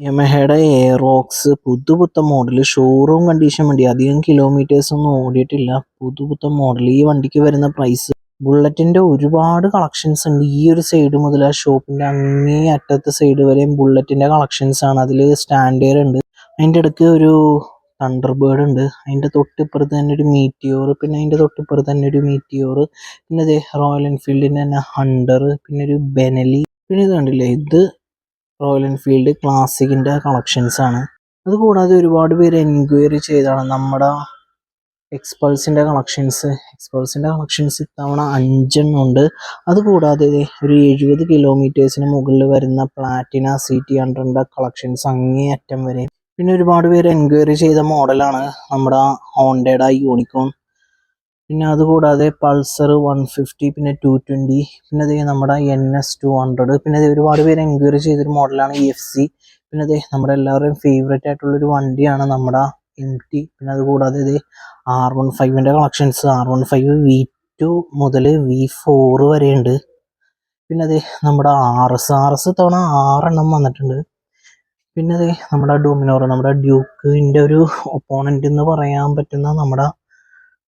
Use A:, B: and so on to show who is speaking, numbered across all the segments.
A: യമഹയുടെ Aerox പുതുപുത്ത model showroom condition വണ്ടി. അധികം കിലോമീറ്റേഴ്സ് ഒന്നും ഓടിയിട്ടില്ല. പുതുപുത്ത മോഡൽ ഈ വണ്ടിക്ക് വരുന്ന പ്രൈസ് ബുള്ളറ്റിന്റെ ഒരുപാട് കളക്ഷൻസ് ഉണ്ട്. ഈ ഒരു സൈഡ് മുതൽ ആ ഷോപ്പിന്റെ അങ്ങേ അറ്റത്തെ സൈഡ് വരെയും ബുള്ളറ്റിന്റെ കളക്ഷൻസ് ആണ്. അതിൽ സ്റ്റാൻഡേർഡ് ഉണ്ട്. അതിന്റെ ഇടയ്ക്ക് ഒരു തണ്ടർ ബേർഡ് ഉണ്ട്. അതിന്റെ തൊട്ടിപ്പുറത്ത് തന്നെ ഒരു മീറ്റിയോർ പിന്നെ അതിന്റെ തൊട്ടിപ്പുറത്ത് തന്നെ ഒരു മീറ്റിയോർ പിന്നെ ദേ റോയൽ എൻഫീൽഡിന്റെ തന്നെ ഹണ്ടർ പിന്നെ ഒരു ബെനലി പിന്നെ ഇത് കണ്ടില്ലേ? ഇത് റോയൽ എൻഫീൽഡ് ക്ലാസിക്കിന്റെ കളക്ഷൻസ് ആണ്. അതുകൂടാതെ ഒരുപാട് പേര് എൻക്വയറി ചെയ്താണ് നമ്മുടെ എക്സ്പൾസിന്റെ കളക്ഷൻസ് എക്സ്പൾസിന്റെ കളക്ഷൻസ് ഇത്തവണ അഞ്ചെണ്ണം ഉണ്ട് അതുകൂടാതെ ഒരു എഴുപത് കിലോമീറ്റേഴ്സിന് മുകളിൽ വരുന്ന പ്ലാറ്റിന സി ടി ഹൺഡ്രഡിന്റെ കളക്ഷൻസ് അങ്ങേ അറ്റം വരെ. പിന്നെ ഒരുപാട് പേര് എൻക്വയറി ചെയ്ത മോഡലാണ് നമ്മുടെ ഹോണ്ടയുടെ യൂണിക്കോൺ പിന്നെ അതുകൂടാതെ പൾസർ വൺ ഫിഫ്റ്റി പിന്നെ ടു ട്വന്റി പിന്നെ അതേ നമ്മുടെ എൻ എസ് ടു ഹൺഡ്രഡ് പിന്നെ അതേ ഒരുപാട് പേര് എൻക്വയറി ചെയ്തൊരു മോഡലാണ് ഇ എഫ് സി. പിന്നെ അതേ നമ്മുടെ എല്ലാവരുടെയും ഫേവറേറ്റ് ആയിട്ടുള്ളൊരു വണ്ടിയാണ് നമ്മുടെ എം ടി പിന്നെ അതുകൂടാതെ ദേ R one ഫൈവിന്റെ collections R one five V two മുതൽ വി ഫോർ വരെയുണ്ട്. പിന്നെ അതേ നമ്മുടെ ആർ എസ് ആർ എസ് തവണ ആറെണ്ണം വന്നിട്ടുണ്ട്. പിന്നെ അതേ നമ്മുടെ ഡൊമിനോർ നമ്മുടെ ഡ്യൂക്കിന്റെ ഒരു ഒപ്പോണന്റ് എന്ന് പറയാൻ പറ്റുന്ന നമ്മുടെ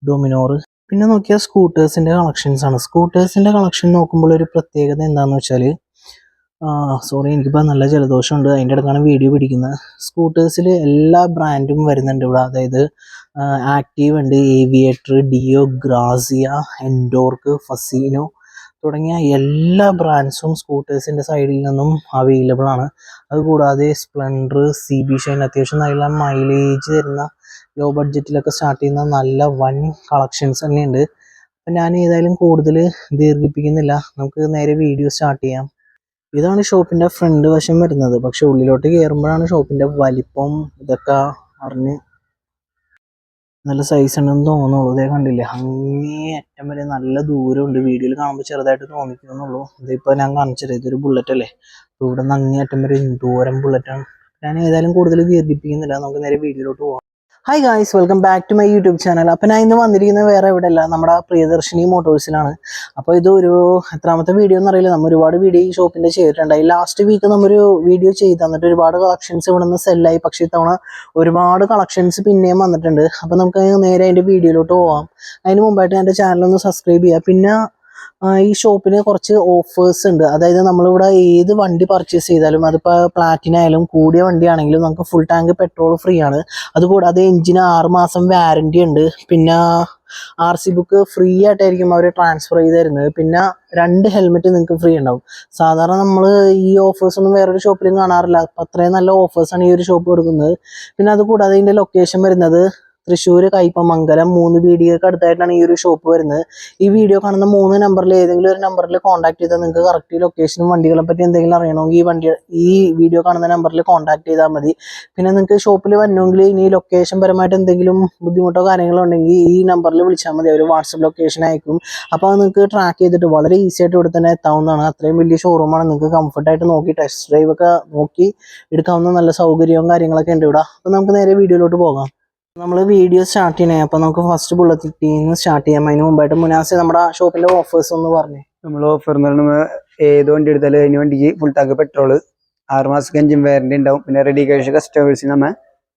A: ഡൊമിനോർ പിന്നെ നോക്കിയാൽ സ്കൂട്ടേഴ്സിന്റെ കളക്ഷൻസ് ആണ്. സ്കൂട്ടേഴ്സിന്റെ കളക്ഷൻ നോക്കുമ്പോൾ ഒരു പ്രത്യേകത എന്താണെന്ന് വെച്ചാൽ സോറി എനിക്കിപ്പോൾ നല്ല ജലദോഷമുണ്ട്. അതിന്റെ ഇടക്കാണ് വീഡിയോ പിടിക്കുന്നത് സ്കൂട്ടേഴ്സിൽ എല്ലാ ബ്രാൻഡും വരുന്നുണ്ട് ഇവിടെ. അതായത് ആക്റ്റീവ് ഉണ്ട് Aviator Dio Grazia NTorq Fascino തുടങ്ങിയ എല്ലാ ബ്രാൻഡ്സും സ്കൂട്ടേഴ്സിന്റെ സൈഡിൽ നിന്നും അവൈലബിൾ ആണ്. അതുകൂടാതെ സ്പ്ലെൻഡർ സി ബി ഷൈൻ അത്യാവശ്യം നല്ല മൈലേജ് തരുന്ന ലോ ബഡ്ജറ്റിലൊക്കെ സ്റ്റാർട്ട് ചെയ്യുന്ന നല്ല വൻ കളക്ഷൻസ് തന്നെയുണ്ട്. അപ്പം ഞാൻ ഏതായാലും കൂടുതൽ ദീർഘിപ്പിക്കുന്നില്ല. നമുക്ക് നേരെ വീഡിയോ സ്റ്റാർട്ട് ചെയ്യാം. ഇതാണ് ഷോപ്പിന്റെ ഫ്രണ്ട് വശം വരുന്നത്. പക്ഷെ ഉള്ളിലോട്ട് കയറുമ്പോഴാണ് ഷോപ്പിന്റെ വലിപ്പം ഇതൊക്കെ അറിഞ്ഞ് നല്ല സൈസ് ഉണ്ടെന്ന് തോന്നുള്ളൂ ഇതേ കണ്ടില്ലേ? അങ്ങേ അറ്റം വരെ നല്ല ദൂരമുണ്ട്. വീഡിയോയിൽ കാണുമ്പോൾ ചെറുതായിട്ട് തോന്നിക്കുന്നുള്ളൂ ഇതിപ്പോൾ ഞാൻ കാണിച്ചത് ഇതൊരു ബുള്ളറ്റ് അല്ലേ? ഇവിടെ നിന്ന് അങ്ങേ അറ്റം വരെ ദൂരം ബുള്ളറ്റാണ് ഞാൻ ഏതായാലും കൂടുതൽ ദീർഘിപ്പിക്കുന്നില്ല. നമുക്ക് നേരെ വീഡിയോയിലോട്ട് പോകാം hi guys welcome back to my YouTube channel അപ്പം ഞാൻ ഇന്ന് വന്നിരിക്കുന്നത് വേറെ എവിടെയല്ല നമ്മുടെ പ്രിയദർശിനി മോട്ടോഴ്സിലാണ് അപ്പോൾ ഇത് ഒരു എത്രാമത്തെ വീഡിയോ എന്നറിയില്ല നമ്മൾ ഒരുപാട് വീഡിയോ ഈ ഷോപ്പിന്റെ ചെയ്തിട്ടുണ്ടായി ലാസ്റ്റ് വീക്ക് നമ്മൊരു വീഡിയോ ചെയ്ത് തന്നിട്ട് ഒരുപാട് കളക്ഷൻസ് ഇവിടെ നിന്ന് സെല്ലായി പക്ഷേ ഇത്തവണ ഒരുപാട് കളക്ഷൻസ് പിന്നെയും വന്നിട്ടുണ്ട്. അപ്പോൾ നമുക്ക് നേരെ അതിന്റെ വീഡിയോയിലോട്ട് പോവാം. അതിന് മുമ്പായിട്ട് എന്റെ ചാനലൊന്ന് സബ്സ്ക്രൈബ് ചെയ്യുക. പിന്നെ ഈ ഷോപ്പിന് കുറച്ച് ഓഫേഴ്സ് ഉണ്ട്. അതായത് നമ്മളിവിടെ ഏത് വണ്ടി പർച്ചേസ് ചെയ്താലും അതിപ്പോൾ പ്ലാറ്റിനായാലും കൂടിയ വണ്ടിയാണെങ്കിലും നമുക്ക് ഫുൾ ടാങ്ക് പെട്രോൾ ഫ്രീ ആണ്. അതുകൂടാതെ എഞ്ചിന് ആറ് മാസം വാറന്റി ഉണ്ട്. പിന്നെ ആർ സി ബുക്ക് ഫ്രീ ആയിട്ടായിരിക്കും അവർ ട്രാൻസ്ഫർ ചെയ്ത് തരുന്നത്. പിന്നെ രണ്ട് ഹെൽമെറ്റ് നിങ്ങൾക്ക് ഫ്രീ ഉണ്ടാവും. സാധാരണ നമ്മൾ ഈ ഓഫേഴ്സ് ഒന്നും വേറൊരു ഷോപ്പിലും കാണാറില്ല. അപ്പം അത്രയും നല്ല ഓഫേഴ്സാണ് ഈ ഒരു ഷോപ്പ് കൊടുക്കുന്നത്. പിന്നെ അതുകൂടാതെ ഇതിന്റെ ലൊക്കേഷൻ വരുന്നത് തൃശ്ശൂർ കയ്പമംഗലം മൂന്ന് വീഡിയോക്ക് അടുത്തായിട്ടാണ് ഈ ഒരു ഷോപ്പ് വരുന്നത്. ഈ വീഡിയോ കാണുന്ന മൂന്ന് നമ്പറിൽ ഏതെങ്കിലും ഒരു നമ്പറിൽ കോൺടാക്ട് ചെയ്താൽ നിങ്ങൾക്ക് കറക്റ്റ് ലൊക്കേഷനും വണ്ടികളെ പറ്റി എന്തെങ്കിലും അറിയണമെങ്കിൽ ഈ വണ്ടി ഈ വീഡിയോ കാണുന്ന നമ്പറിൽ കോൺടാക്ട് ചെയ്താൽ മതി. പിന്നെ നിങ്ങൾക്ക് ഷോപ്പിൽ വരണമെങ്കിൽ ഇനി ലൊക്കേഷൻ പരമായിട്ട് എന്തെങ്കിലും ബുദ്ധിമുട്ടോ കാര്യങ്ങളോ ഉണ്ടെങ്കിൽ ഈ നമ്പറിൽ വിളിച്ചാൽ മതി. അവർ വാട്സപ്പ് ലൊക്കേഷൻ അയക്കും. അപ്പോൾ നിങ്ങൾക്ക് ട്രാക്ക് ചെയ്തിട്ട് വളരെ ഈസി ആയിട്ട് ഇവിടെ തന്നെ എത്താവുന്നതാണ്. അത്രയും വലിയ ഷോറൂമാണ് നിങ്ങൾക്ക് കംഫർട്ടായിട്ട് നോക്കി ടെസ്റ്റ് ഡ്രൈവ് ഒക്കെ നോക്കി എടുക്കാവുന്ന നല്ല സൗകര്യവും കാര്യങ്ങളൊക്കെ ഉണ്ട് ഇവിടെ. അപ്പോൾ നമുക്ക് നേരെ വീഡിയോയിലോട്ട് പോകാം. നമ്മൾ വീഡിയോ സ്റ്റാർട്ട് ചെയ്യണേ. അപ്പോൾ നമുക്ക് ഫസ്റ്റ് ബുള്ളറ്റിൽ നിന്ന് സ്റ്റാർട്ട് ചെയ്യാം. അതിന് മുമ്പായിട്ട് മുനാസ് നമ്മുടെ ഷോപ്പിന്റെ ഓഫേഴ്സ് ഒന്ന് പറഞ്ഞു.
B: നമ്മൾ ഓഫർ എന്ന് പറയുമ്പോൾ ഏത് വണ്ടി എടുത്താലും അതിന് വണ്ടിക്ക് ഫുൾ ടാങ്ക് പെട്രോൾ ആറ് മാസം എഞ്ചിൻ വാറന്റി ഉണ്ടാവും. പിന്നെ റെഡി ക്യാഷ് കസ്റ്റമേഴ്സിന് നമ്മ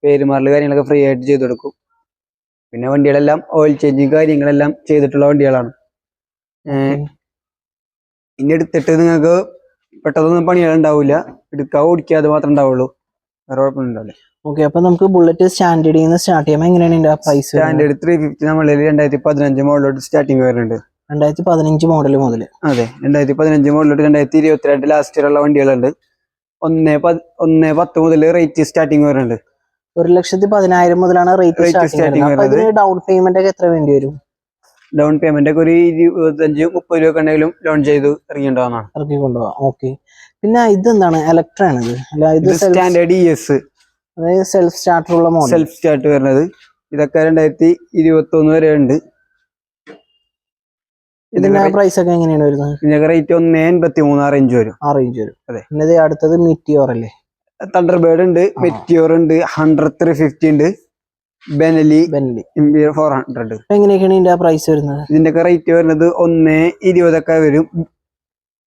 B: പേരുമാറൽ കാര്യങ്ങളൊക്കെ ഫ്രീ ആയിട്ട് ചെയ്ത് കൊടുക്കും. പിന്നെ വണ്ടികളെല്ലാം ഓയിൽ ചേഞ്ചിങ് കാര്യങ്ങളെല്ലാം ചെയ്തിട്ടുള്ള വണ്ടികളാണ്. ഇനി എടുത്തിട്ട് നിങ്ങൾക്ക് പെട്ടെന്നൊന്നും പണികൾ ഉണ്ടാവില്ല ഓടിക്കാതെ മാത്രമേ ഉണ്ടാവുള്ളൂ. വേറെ കുഴപ്പമൊന്നുമില്ല.
A: ഓക്കെ അപ്പൊ നമുക്ക് ബുള്ളറ്റ് സ്റ്റാൻഡേർഡിൽ നിന്ന് സ്റ്റാർട്ട് ചെയ്യുമ്പോൾ എങ്ങനെയാണ് ഇതിന്റെ പ്രൈസ്
B: സ്റ്റാൻഡേർഡ് ത്രീ ഫിഫ്റ്റി നമ്മളിൽ രണ്ടായിരത്തി പതിനഞ്ച് മോഡലോട്ട് സ്റ്റാർട്ടിങ് വരുന്നുണ്ട്.
A: രണ്ടായിരത്തി പതിനഞ്ച് മോഡൽ മുതൽ
B: അതെ രണ്ടായിരത്തി പതിനഞ്ച് മോഡലോട്ട് രണ്ടായിരത്തി ഇരുപത്തിരണ്ട് ലാസ്റ്റ് ഇയറുള്ള വണ്ടികളുണ്ട്. ഒന്ന് ഒന്ന് പത്ത് മുതൽ റേറ്റ് സ്റ്റാർട്ടിങ് വരുന്നുണ്ട്.
A: ഒരു ലക്ഷത്തി പതിനായിരം മുതലാണ് റേറ്റ്
B: സ്റ്റാർട്ടിങ്
A: സ്റ്റാർട്ടിംഗ് വരുന്നത്. ഡൗൺ പേയ്മെന്റ് ഒക്കെ എത്ര വേണ്ടി വരും?
B: ഡൗൺ പേയ്മെന്റ് ഒക്കെ ഒരു ഇരുപത്തഞ്ച് മുപ്പത് രൂപ ഉണ്ടെങ്കിലും ലോൺ ചെയ്ത് ഇറങ്ങിണ്ടാവുന്നതാണ്
A: ഇറക്കി കൊണ്ടുപോകാം ഓക്കെ പിന്നെ ഇതെന്താണ്? ഇത്
B: ഇത് സ്റ്റാൻഡേർഡ് ഇ എസ്
A: അതായത് സെൽഫ് സ്റ്റാർട്ടർ ഉള്ള മോഡൽ
B: സെൽഫ് സ്റ്റാർട്ട് വരുന്നത് ഇതൊക്കെ രണ്ടായിരത്തി ഇരുപത്തി ഒന്ന് വരെ ഉണ്ട്.
A: ഇതിന്റെ പ്രൈസ് ഒക്കെ എങ്ങനെയാണ് വരുന്നത്?
B: ഇതിന്റെ റേറ്റ് ഒന്ന് എൺപത്തി മൂന്ന് ആ റേഞ്ച് വരും.
A: ആ റേഞ്ച് വരും.
B: അതെ.
A: പിന്നെ അടുത്തത് മിറ്റിയോർ അല്ലേ?
B: തണ്ടർ ബേർഡ് ഉണ്ട് മെറ്റിയോർ ഉണ്ട് ഹൺഡ്രഡ് ത്രീ ഫിഫ്റ്റി ഉണ്ട് ബെനലി
A: ബെൻലി
B: ഫോർ ഹൺഡ്രഡ്
A: എങ്ങനെയൊക്കെയാണ് ഇതിന്റെ പ്രൈസ് വരുന്നത്?
B: ഇതിന്റെ റേറ്റ് വരുന്നത് ഒന്ന് ഇരുപതൊക്കെ വരും.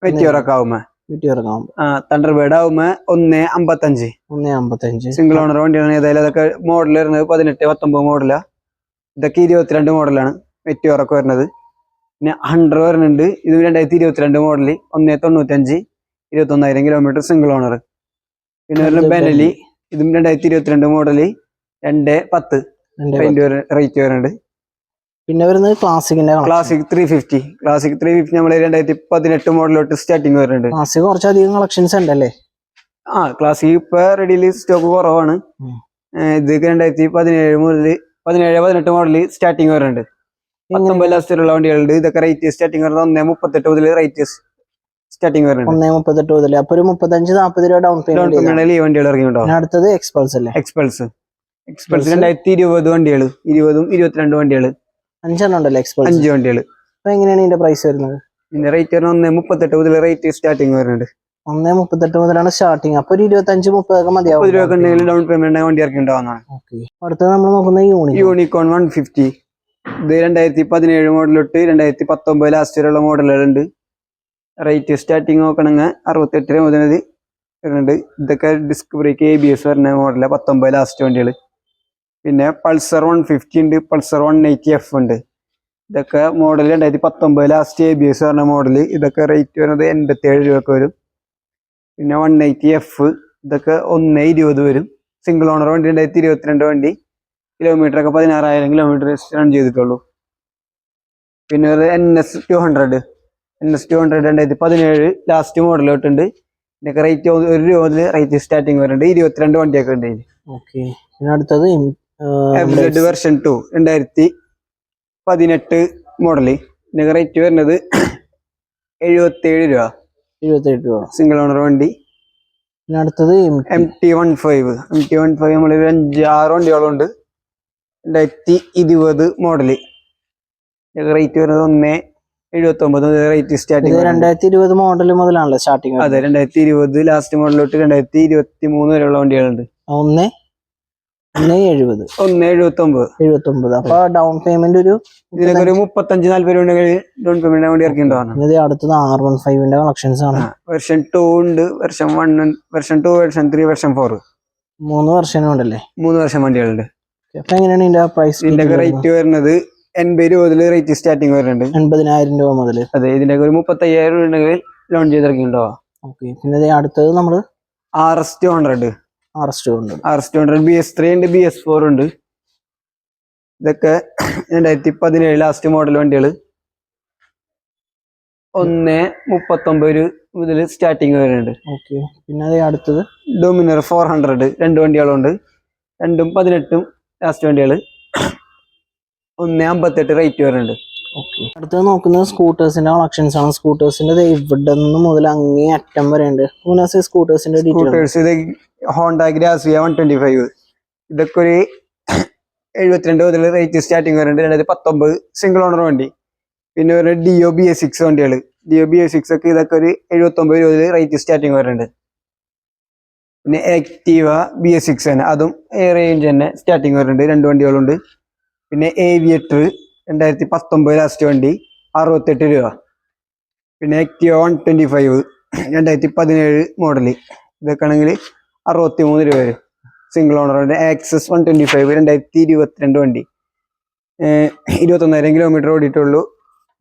B: മെറ്റിയോർ ഒക്കെ ആവുമ്പോ.
A: വീട്ടിൽ ഇറങ്ങാം
B: തണ്ടർ ആവുമ്പോ ഒന്ന് അമ്പത്തഞ്ച്.
A: ഒന്ന് അമ്പത്തഞ്ച്.
B: സിംഗിൾ ഓണർ വണ്ടിയാണ് ഏതായാലും അതൊക്കെ മോഡൽ വരുന്നത് പതിനെട്ട് പത്തൊമ്പത് മോഡലാ ഇതൊക്കെ ഇരുപത്തിരണ്ട് മോഡലാണ് മെറ്റിയോറൊക്കെ വരുന്നത്. പിന്നെ ഹൺഡ്രഡ് വരുന്നുണ്ട്. ഇത് രണ്ടായിരത്തി ഇരുപത്തിരണ്ട് മോഡൽ ഒന്നേ തൊണ്ണൂറ്റഞ്ച് ഇരുപത്തൊന്നായിരം കിലോമീറ്റർ സിംഗിൾ ഓണർ പിന്നെ വരുന്നത് ബെനലി ഇതും രണ്ടായിരത്തി ഇരുപത്തിരണ്ട് മോഡൽ രണ്ട് പത്ത്. റേറ്റ് വരുന്നുണ്ട്.
A: പിന്നെ വരുന്നത് ക്ലാസിക്കിന്റെ
B: Classic three fifty Classic three fifty നമ്മൾ രണ്ടായിരത്തി പതിനെട്ട് മോഡലോട്ട് സ്റ്റാർട്ടിങ് വരുന്നുണ്ട്.
A: ക്ലാസിക് കുറച്ചധികം കളക്ഷൻസ് ഉണ്ടല്ലേ
B: ആ ക്ലാസിക് ഇപ്പൊ റെഡിയിൽ സ്റ്റോക്ക് കുറവാണ്. ഇത് രണ്ടായിരത്തി പതിനേഴ് മുതൽ പതിനേഴ് പതിനെട്ട് മോഡൽ സ്റ്റാർട്ടിങ് വരുന്നുണ്ട്. പത്തൊമ്പത് ലാസ്റ്റിലുള്ള വണ്ടികളുണ്ട്. ഇതൊക്കെ റേറ്റ് സ്റ്റാർട്ടിങ് വരുന്നത് ഒന്നേ മുപ്പത്തെട്ട് മുതൽ റേറ്റ് സ്റ്റാർട്ടിങ് വരുന്നുണ്ട്.
A: ഒന്നേ മുപ്പത്തെട്ട് മുതൽ അപ്പൊ ഒരു മുപ്പത്തഞ്ച് നാൽപ്പത് രൂപ ഡൗൺ പേയ്മെന്റ്
B: ഈ വണ്ടികൾ ഇറങ്ങിയിട്ടുണ്ടോ
A: അടുത്തത് എക്സ്പൾസ് അല്ലേ?
B: എക്സ്പൾസ് എക്സ്പൾസ് രണ്ടായിരത്തി ഇരുപത് വണ്ടികൾ ഇരുപതും ഇരുപത്തിരണ്ട് വണ്ടികൾ
A: അഞ്ചെണ്ണം ഉണ്ടല്ലോ
B: അഞ്ച് വണ്ടികൾ.
A: അപ്പൊ എങ്ങനെയാണ് ഇതിന്റെ പ്രൈസ് വരുന്നത്?
B: ഇതിന്റെ റേറ്റ് വരുന്നത് ഒന്നേ മുപ്പത്തെട്ട് മുതൽ റേറ്റ് സ്റ്റാർട്ടിങ് വരുന്നുണ്ട്.
A: ഒന്നേ മുപ്പത്തെട്ട് മുതലാണ് സ്റ്റാർട്ടിങ് അപ്പൊ ഒരു ഇരുപത്തഞ്ച് മുപ്പതൊക്കെ
B: മുപ്പത് രൂപ
A: മതിയാവും
B: ഉണ്ടെങ്കിൽ ഡൗൺ പേയ്മെന്റ് വണ്ടി ഇറക്കിയിട്ടുണ്ടാവുന്നതാണ്
A: ഓക്കെ അടുത്തത് നമ്മൾ നോക്കുന്നത് യൂണിക്
B: യൂണിക്കോൺ വൺ ഫിഫ്റ്റി ഇത് രണ്ടായിരത്തി പതിനേഴ് മോഡലൊട്ട് രണ്ടായിരത്തി പത്തൊമ്പത് ലാസ്റ്റ് വരെയുള്ള മോഡലുകളുണ്ട് റേറ്റ് സ്റ്റാർട്ടിങ് നോക്കണമെങ്കിൽ അറുപത്തെട്ട് രൂപ മുതൽ വരുന്നുണ്ട്. ഇതൊക്കെ disc brake A B S വരുന്ന മോഡലാണ് പത്തൊമ്പത് ലാസ്റ്റ് വണ്ടികൾ പിന്നെ പൾസർ വൺ ഫിഫ്റ്റി ഉണ്ട് പൾസർ വൺ എയ്റ്റി എഫ് ഉണ്ട്. ഇതൊക്കെ മോഡൽ രണ്ടായിരത്തി പത്തൊമ്പത് ലാസ്റ്റ് എ ബി എസ് പറഞ്ഞ മോഡൽ ഇതൊക്കെ റേറ്റ് വരുന്നത് എൺപത്തേഴ് രൂപയൊക്കെ വരും. പിന്നെ വൺ എയ്റ്റി എഫ് ഇതൊക്കെ ഒന്ന് ഇരുപത് വരും. സിംഗിൾ ഓണർ വണ്ടി രണ്ടായിരത്തി ഇരുപത്തിരണ്ട് വണ്ടി. കിലോമീറ്റർ ഒക്കെ പതിനാറായിരം കിലോമീറ്റർ റൺ ചെയ്തിട്ടുള്ളൂ. പിന്നെ N S two hundred N S two hundred രണ്ടായിരത്തി പതിനേഴ് ലാസ്റ്റ് മോഡൽ തൊട്ടുണ്ട്. ഇതിനൊക്കെ റേറ്റ് ഒരു രൂപ റേറ്റ് സ്റ്റാർട്ടിങ് വരുന്നുണ്ട്. ഇരുപത്തിരണ്ട് വണ്ടിയൊക്കെ ഉണ്ട്
A: ഓക്കെ പിന്നെ അടുത്തത്
B: എഫ് സെഡ് വെർഷൻ ടു രണ്ടായിരത്തി പതിനെട്ട് മോഡൽ ഇതിനൊക്കെ റേറ്റ് വരുന്നത് എഴുപത്തേഴ് രൂപ.
A: എഴുപത്തേഴ് രൂപ.
B: സിംഗിൾ ഓണർ വണ്ടി.
A: പിന്നെ അടുത്തത്
B: M T one five M T one five നമ്മൾ ഒരു അഞ്ചാറ് വണ്ടികളുണ്ട്. രണ്ടായിരത്തി ഇരുപത് മോഡൽ റേറ്റ് വരുന്നത് ഒന്ന് എഴുപത്തി ഒമ്പത് റേറ്റ്
A: സ്റ്റാർട്ടിംഗ്
B: സ്റ്റാർട്ടിങ്
A: രണ്ടായിരത്തി ഇരുപത് മോഡൽ മുതലാണല്ലോ സ്റ്റാർട്ടിങ്
B: അതെ രണ്ടായിരത്തി ഇരുപത് ലാസ്റ്റ് മോഡൽ തൊട്ട് രണ്ടായിരത്തി ഇരുപത്തി മൂന്ന് വരെയുള്ള വണ്ടികളുണ്ട്.
A: ഒന്ന് ഒന്ന് എഴുപത്.
B: ഒന്ന് എഴുപത്തി ഒമ്പത്
A: എഴുപത്തി ഒമ്പത് അപ്പൊ ഡൗൺ പേയ്മെന്റ് ഒരു
B: ഇതിനൊക്കെ ഒരു മുപ്പത്തഞ്ച് നാല്പത് രൂപ ഡൗൺ പേയ്മെന്റ് വണ്ടി ഇറക്കിണ്ടാവുന്ന
A: ഇത് അടുത്തത് ആർ വൺ ഫൈവിന്റെ കളക്ഷൻസ് ആണ്.
B: വെർഷൻ ടു ഉണ്ട് version one version two version three version four
A: മൂന്ന് വർഷം ഉണ്ടല്ലേ?
B: മൂന്ന് വർഷം വണ്ടികളുണ്ട്.
A: അപ്പൊ എങ്ങനെയാണ് ഇതിന്റെ പ്രൈസ്
B: ഇതിന്റെ റേറ്റ് വരുന്നത്? എൺപത് രൂപ മുതൽ റേറ്റ് സ്റ്റാർട്ടിങ് വരുന്നുണ്ട്.
A: എൺപതിനായിരം രൂപ മുതൽ.
B: അതെ ഇതിന്റെ ഒരു മുപ്പത്തയ്യായിരം രൂപ ഉണ്ടെങ്കിൽ ലോൺ ചെയ്തിറക്കിണ്ടാവാ
A: ഓക്കെ പിന്നെ അടുത്തത് നമ്മൾ
B: R S two hundred
A: R S two ഉണ്ട്.
B: R S two hundred B S three ഉണ്ട് ബി എസ് ഫോർ ഉണ്ട്. ഇതൊക്കെ രണ്ടായിരത്തി പതിനേഴ് ലാസ്റ്റ് മോഡൽ വണ്ടികൾ ഒന്ന് മുപ്പത്തൊമ്പത് മുതൽ സ്റ്റാർട്ടിങ് വരുന്നുണ്ട്
A: ഓക്കെ പിന്നെ അത് അടുത്തത്?
B: ഡൊമിനർ ഫോർ ഹൺഡ്രഡ് രണ്ട് വണ്ടികളുണ്ട്. രണ്ടും പതിനെട്ടും ലാസ്റ്റ് വണ്ടികൾ ഒന്ന് അമ്പത്തെട്ട് റേറ്റ് വരുന്നുണ്ട്
A: ഓക്കെ അടുത്തത് നോക്കുന്നത് സ്കൂട്ടേഴ്സിന്റെ കളക്ഷൻസ് ആണ്. സ്കൂട്ടേഴ്സിന്റെ ഇവിടെ നിന്ന് മുതൽ അങ്ങേ അറ്റം വരെ ഉണ്ട് സ്കൂട്ടേഴ്സിന്റെ
B: സ്കൂട്ടേഴ്സ് വൺ ട്വന്റി ഫൈവ് ഇതൊക്കെ ഒരു എഴുപത്തിരണ്ട് മുതൽ റേറ്റ് സ്റ്റാർട്ടിങ് വരുന്നുണ്ട് രണ്ടായിരത്തി പത്തൊമ്പത് സിംഗിൾ ഓണർ വണ്ടി. പിന്നെ ഒരു ഒ ബി എ സിക്സ് വണ്ടികൾ D O B A six ഒക്കെ ഇതൊക്കെ ഒരു എഴുപത്തൊമ്പത് രൂപ റേറ്റ് സ്റ്റാർട്ടിങ് വരുന്നുണ്ട് പിന്നെ ആക്റ്റീവ ബി എസ് സിക്സ് തന്നെ അതും റേഞ്ച് തന്നെ സ്റ്റാർട്ടിങ് വരുന്നുണ്ട് രണ്ട് വണ്ടികളുണ്ട്. പിന്നെ ഏവിയേറ്റർ രണ്ടായിരത്തി പത്തൊമ്പത് ലാസ്റ്റ് വണ്ടി അറുപത്തെട്ട് രൂപ. പിന്നെ ആക്ടിവ വൺ ട്വന്റി ഫൈവ് രണ്ടായിരത്തി പതിനേഴ് മോഡൽ ഇതൊക്കെ ആണെങ്കിൽ അറുപത്തി മൂന്ന് രൂപ വരും. സിംഗിൾ ഓണറുണ്ട് ആക്സസ് വൺ ട്വന്റി ഫൈവ് രണ്ടായിരത്തി ഇരുപത്തിരണ്ട് വണ്ടി. ഇരുപത്തൊന്നായിരം കിലോമീറ്റർ ഓടിയിട്ടുള്ളൂ.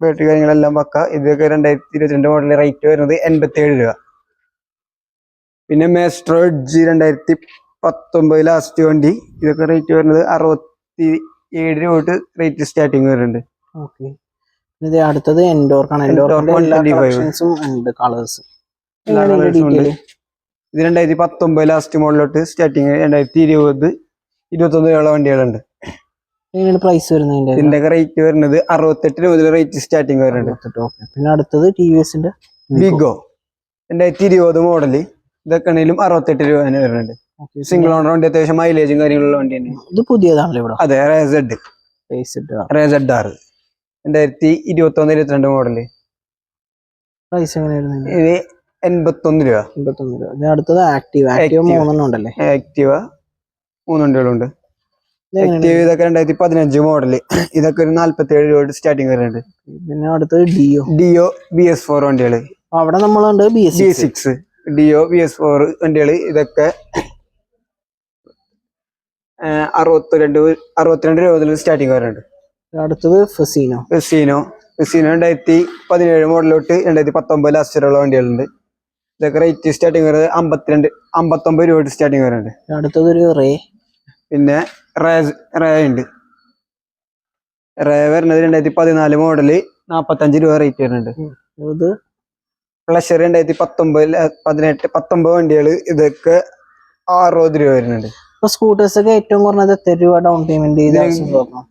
B: ബാറ്ററി കാര്യങ്ങളെല്ലാം പക്ക. ഇതൊക്കെ രണ്ടായിരത്തി ഇരുപത്തിരണ്ട് മോഡൽ റേറ്റ് വരുന്നത് എൺപത്തി ഏഴ് രൂപ. പിന്നെ മേസ്ട്രോ എഡ്ജ് രണ്ടായിരത്തി പത്തൊമ്പത് ലാസ്റ്റ് വണ്ടി. ഇതൊക്കെ റേറ്റ് വരുന്നത് അറുപത്തി ഏഴ് രൂപ തൊട്ട് റേറ്റ് സ്റ്റാർട്ടിങ് വരുന്നുണ്ട്.
A: ഓക്കെ ഇത് അടുത്തത് എൻഡോർക്കാണ്
B: Endork
A: എൻഡോർക്കിന്റെ എല്ലാ
B: 125.
A: കളക്ഷൻസും ഉണ്ട് കളേഴ്സ്
B: എല്ലാ colours ഉണ്ട്. ഇത് രണ്ടായിരത്തി പത്തൊമ്പത് ലാസ്റ്റ് മോഡലോട്ട് സ്റ്റാർട്ടിങ് രണ്ടായിരത്തി ഇരുപത് ഇരുപത്തൊന്ന് രൂപയുള്ള വണ്ടികളുണ്ട്.
A: എങ്ങനെയാണ് പ്രൈസ് വരുന്നത്
B: ഇതിന്റെ? റേറ്റ് വരുന്നത് അറുപത്തെട്ട് രൂപ മുതൽ റേറ്റ് സ്റ്റാർട്ടിങ് വരുന്നുണ്ട്
A: പിന്നെ അടുത്തത് ടി വി എസിന്റെ
B: ബിഗോ രണ്ടായിരത്തി ഇരുപത് മോഡൽ ഇതൊക്കെ ആണെങ്കിലും അറുപത്തെട്ട് രൂപ തന്നെ വരുന്നുണ്ട്. സിംഗിൾ ഓണർ വണ്ടി അത്യാവശ്യം മൈലേജും കാര്യങ്ങളുള്ള വണ്ടി തന്നെ
A: ഇത് പുതിയതാണല്ലോ ഇവിടെ.
B: അതെ റേസഡ് റേസഡ് ആറ് രണ്ടായിരത്തി ഇരുപത്തി ഒന്ന് ഇരുപത്തിരണ്ട് മോഡൽ
A: പ്രൈസ് എങ്ങനെയായിരുന്നു
B: ഇത്? എൺപത്തൊന്ന് രൂപ.
A: എൺപത്തൊന്ന് രൂപ. ഇത് അടുത്തത് ആക്റ്റീവ് ആക്റ്റീവ്. മൂന്നെണ്ണം ഉണ്ടല്ലേ?
B: ആക്റ്റീവ മൂന്ന് വണ്ടികളുണ്ട്.
A: എങ്ങനെയാണ്?
B: ആക്റ്റീവ് ഇതൊക്കെ രണ്ടായിരത്തി പതിനഞ്ച് മോഡൽ ഇതൊക്കെ ഒരു നാല്പത്തി ഏഴ് രൂപ സ്റ്റാർട്ടിങ് വരുന്നുണ്ട്.
A: പിന്നെ അടുത്തത് Dio
B: Dio B S four വണ്ടികൾ.
A: അവിടെ നമ്മളുണ്ട് B
B: six Dio B S four വണ്ടികൾ. ഇതൊക്കെ അറുപത്തിരണ്ട് അറുപത്തിരണ്ട് രൂപ മുതൽ സ്റ്റാർട്ടിങ് വരുന്നുണ്ട്
A: അടുത്തത് ഫെസീനോ
B: ഫെസീനോ ഫെസീനോ രണ്ടായിരത്തി പതിനേഴ് മോഡലോട്ട് രണ്ടായിരത്തി പത്തൊമ്പത് ലാസ്റ്റ് വരെയുള്ള വണ്ടികളുണ്ട്. ഇതൊക്കെ റേറ്റ് സ്റ്റാർട്ടിങ് വരുന്നത് അമ്പത്തിരണ്ട് അമ്പത്തൊമ്പത് രൂപ തൊട്ട് സ്റ്റാർട്ടിങ് വരുന്നുണ്ട്
A: അടുത്തത് ഒരു റേ
B: പിന്നെ റേ റേ ഉണ്ട്. റേ വരുന്നത് രണ്ടായിരത്തി പതിനാല് മോഡൽ നാപ്പത്തഞ്ച് രൂപ റേറ്റ് വരുന്നുണ്ട്. പ്ലഷർ രണ്ടായിരത്തി പത്തൊമ്പത് പതിനെട്ട് പത്തൊമ്പത് വണ്ടികൾ ഇതൊക്കെ അറുപത് രൂപ വരുന്നുണ്ട്.
A: ഇപ്പൊ സ്കൂട്ടേഴ്സ് ഒക്കെ ഏറ്റവും കുറഞ്ഞത് എത്ര രൂപ ഡൗൺ പേയ്മെന്റ് ചെയ്ത് ആവശ്യം തോന്നാം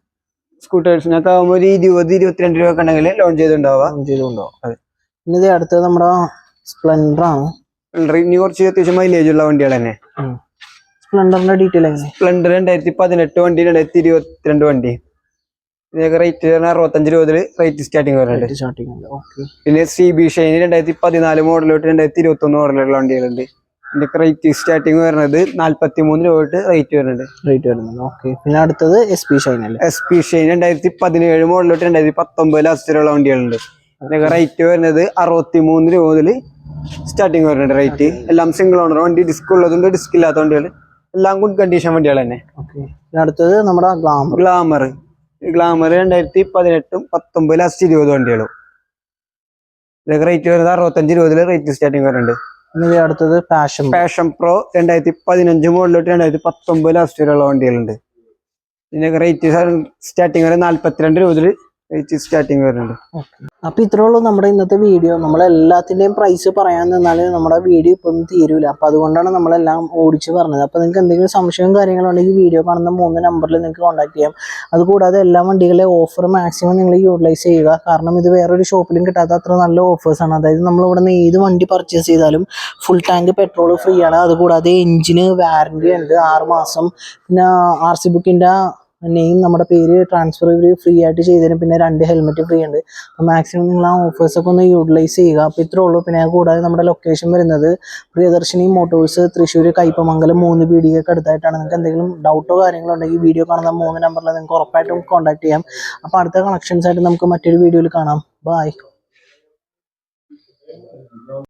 B: സ്കൂട്ടേഴ്സിനൊക്കെ ആകുമ്പോൾ ഒരു ഇരുപത് ഇരുപത്തിരണ്ട് രൂപ ഉണ്ടെങ്കിൽ ലോൺ ചെയ്തിട്ടുണ്ടാവുക.
A: ചെയ്തുകൊണ്ടോ. പിന്നെ ഇത് അടുത്തത് നമ്മുടെ സ്പ്ലെൻഡർ ആണ്.
B: ഇനി കുറച്ച് അത്യാവശ്യം മൈലേജ് ഉള്ള വണ്ടികൾ തന്നെ.
A: സ്പ്ലെൻഡറിന്റെ ഡീറ്റെയിൽ എങ്ങനെ
B: സ്പ്ലെൻഡർ രണ്ടായിരത്തി പതിനെട്ട് വണ്ടി രണ്ടായിരത്തി ഇരുപത്തിരണ്ട് വണ്ടി. ഇതിനൊക്കെ റേറ്റ് അറുപത്തഞ്ച് രൂപ മുതൽ റേറ്റ് സ്റ്റാർട്ടിങ് വരുന്നുണ്ട്
A: സ്റ്റാർട്ടിങ് ഓക്കെ
B: പിന്നെ സി ബി ഷൈന് രണ്ടായിരത്തി പതിനാല് മോഡലോട്ട് രണ്ടായിരത്തി ഇരുപത്തി ഒന്ന് മോഡലുള്ള വണ്ടികളുണ്ട്. ഇതിന്റെ റേറ്റ് സ്റ്റാർട്ടിങ് വരുന്നത് നാല്പത്തി മൂന്ന് രൂപ തൊട്ട് റേറ്റ് വരുന്നുണ്ട്.
A: റേറ്റ് വരുന്നുണ്ട്. ഓക്കെ പിന്നെ അടുത്തത് എസ് പി ഷൈൻ അല്ലേ?
B: എസ് പി ഷൈൻ രണ്ടായിരത്തി പതിനേഴ് മോഡലോട്ട് രണ്ടായിരത്തി പത്തൊമ്പത് ലാസ്റ്റിലുള്ള വണ്ടികളുണ്ട്. ഇതിനൊക്കെ റേറ്റ് വരുന്നത് അറുപത്തി മൂന്ന് രൂപ മുതൽ സ്റ്റാർട്ടിങ് വരുന്നുണ്ട് റേറ്റ് എല്ലാം സിംഗിൾ ഓണർ വണ്ടി ഡിസ്ക് ഉള്ളതുണ്ട് ഡിസ്ക് ഇല്ലാത്ത വണ്ടികൾ. എല്ലാം ഗുഡ് കണ്ടീഷൻ വണ്ടികൾ തന്നെ.
A: അടുത്തത് നമ്മുടെ ഗ്ലാമർ
B: ഗ്ലാമർ ഗ്ലാമർ രണ്ടായിരത്തി പതിനെട്ടും പത്തൊമ്പത് ലാസ്റ്റ് ഇരുപത് വണ്ടികളും. ഇതൊക്കെ റേറ്റ് വരുന്നത് അറുപത്തഞ്ച് രൂപ റേറ്റ് സ്റ്റാർട്ടിങ് വരുന്നുണ്ട്.
A: അടുത്തത് പാഷൻ
B: പാഷൻ പ്രോ രണ്ടായിരത്തി പതിനഞ്ച് മുകളിലോട്ട് രണ്ടായിരത്തി പത്തൊമ്പത് ലാസ്റ്റ് വരെയുള്ള വണ്ടികളുണ്ട്. ഇതിനൊക്കെ റേറ്റ് സ്റ്റാർട്ടിങ് വരെ നാല്പത്തിരണ്ട് രൂപ സ്റ്റാർട്ടിങ് വരുന്നുണ്ട്.
A: അപ്പൊ ഇത്രേ ഉള്ളൂ നമ്മുടെ ഇന്നത്തെ വീഡിയോ നമ്മൾ എല്ലാത്തിന്റെയും പ്രൈസ് പറയാൻ നിന്നാൽ നമ്മുടെ വീഡിയോ ഇപ്പൊ ഒന്നും തീരൂല. അപ്പൊ അതുകൊണ്ടാണ് നമ്മളെല്ലാം ഓടിച്ച് പറഞ്ഞത്. അപ്പൊ നിങ്ങൾക്ക് എന്തെങ്കിലും സംശയവും കാര്യങ്ങളുണ്ടെങ്കിൽ വീഡിയോ കാണുന്ന മൂന്ന് നമ്പറിൽ നിങ്ങൾക്ക് കോൺടാക്ട് ചെയ്യാം. അതുകൂടാതെ എല്ലാ വണ്ടികളെ ഓഫർ മാക്സിമം നിങ്ങൾ യൂട്ടിലൈസ് ചെയ്യുക. കാരണം ഇത് വേറൊരു ഷോപ്പിലും കിട്ടാത്ത അത്ര നല്ല ഓഫേഴ്സ് ആണ്. അതായത് നമ്മൾ ഇവിടെ നിന്ന് ഏത് വണ്ടി പർച്ചേസ് ചെയ്താലും ഫുൾ ടാങ്ക് പെട്രോൾ ഫ്രീ ആണ്. അതുകൂടാതെ എഞ്ചിന് വാറണ്ടി ഉണ്ട്. ആറ് മാസം. പിന്നെ ആർ സി ബുക്കിന്റെ നെയിം നമ്മുടെ പേര് ട്രാൻസ്ഫർ ഇവർ ഫ്രീ ആയിട്ട് ചെയ്തതിനും പിന്നെ രണ്ട് ഹെൽമെറ്റ് ഫ്രീ ഉണ്ട്. അപ്പോൾ മാക്സിമം നിങ്ങൾ ആ ഓഫേഴ്സൊക്കെ ഒന്ന് യൂട്ടിലൈസ് ചെയ്യുക. അപ്പോൾ ഇത്രേ ഉള്ളൂ. പിന്നെ കൂടാതെ നമ്മുടെ ലൊക്കേഷൻ വരുന്നത് പ്രിയദർശിനി മോട്ടോഴ്സ് തൃശ്ശൂർ കൈപ്പമംഗലം മൂന്ന് പീടികയൊക്കെ അടുത്തായിട്ടാണ്. നിങ്ങൾക്ക് എന്തെങ്കിലും ഡൗട്ടോ കാര്യങ്ങളോ ഉണ്ടെങ്കിൽ വീഡിയോ കാണുന്ന മൂന്ന് നമ്പറിൽ നിങ്ങൾക്ക് ഉറപ്പായിട്ടും കോൺടാക്ട് ചെയ്യാം. അപ്പോൾ അടുത്ത കണക്ഷൻസ് ആയിട്ട് നമുക്ക് മറ്റൊരു വീഡിയോയിൽ കാണാം. ബൈ